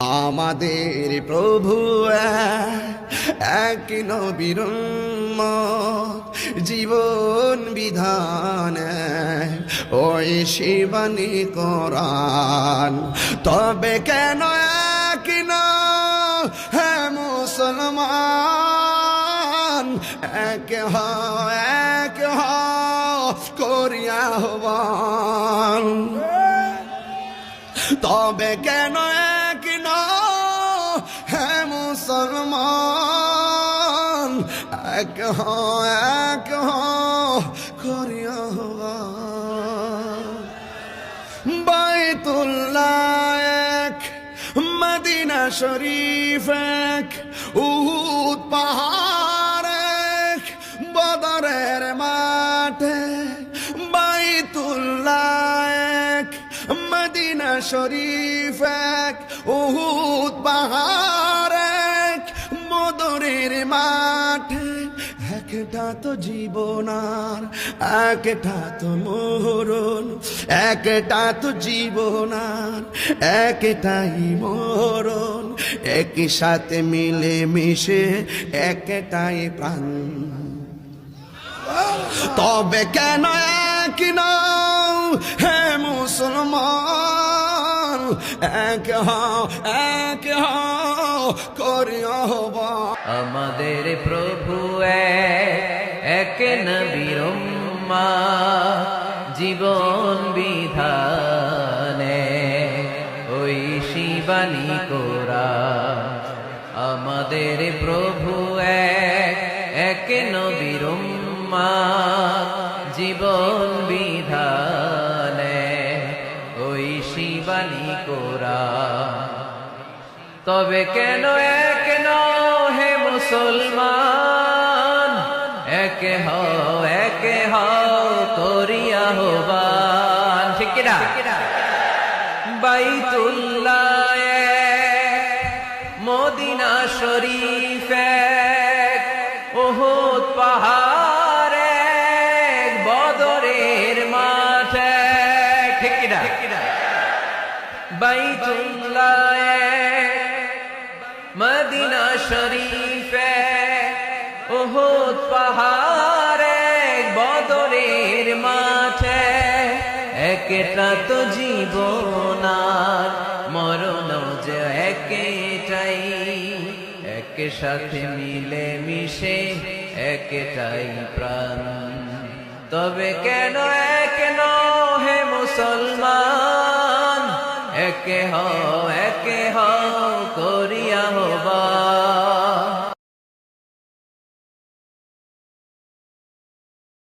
আমাদের প্রভু এক নবীর জীবন বিধান, ওই শিবানী কোরআন। তবে কেন এক হ্যাঁ মুসলমান? এক হ এক হ করিয়া হবান তবে কেন এক মুসলমান। এক হ এক হ বাইতুল্লাহ এক, মদিনা শরীফ এক, উহুদ পাহাড় এক, বদরের মাঠে। বাইতুল্লাহ এক, মদিনা শরীফ এক, উহুদ পাহাড় একটা তো জীবনার একটা তো মরণ। একটা তো জীবনার একটাই মরণ। একই সাথে মিলে মিশে একটাই প্রাণ। তবে কেন এক হে মুসলমান? এক হও এক হও হবা আমাদের প্রভু এক নবীর জীবন বিধানে। ওই শিবানী কোরা আমাদের প্রভু এক এক নবীর জীবন বিধানে। ওই শিবানী কোরা তবে কেন এক নও হে মুসলমান? এক হও এক হও, করিয়া হবান ঠিক কিনা? বাইতুল্লাহ মদিনা শরীফ উহুদ পাহাড় বদরের মাঠ। ঠিক কিনা? বাইতুল্লাহ মদিনা শরীফে পাহাড়ে বদরের মাঠে। একটা তো জীবন আর মরণ যে একটাই। এক সাথে মিলে মিশে একটাই প্রাণ। তবে কেন এক হে মুসলমান? এক হ একে হ এক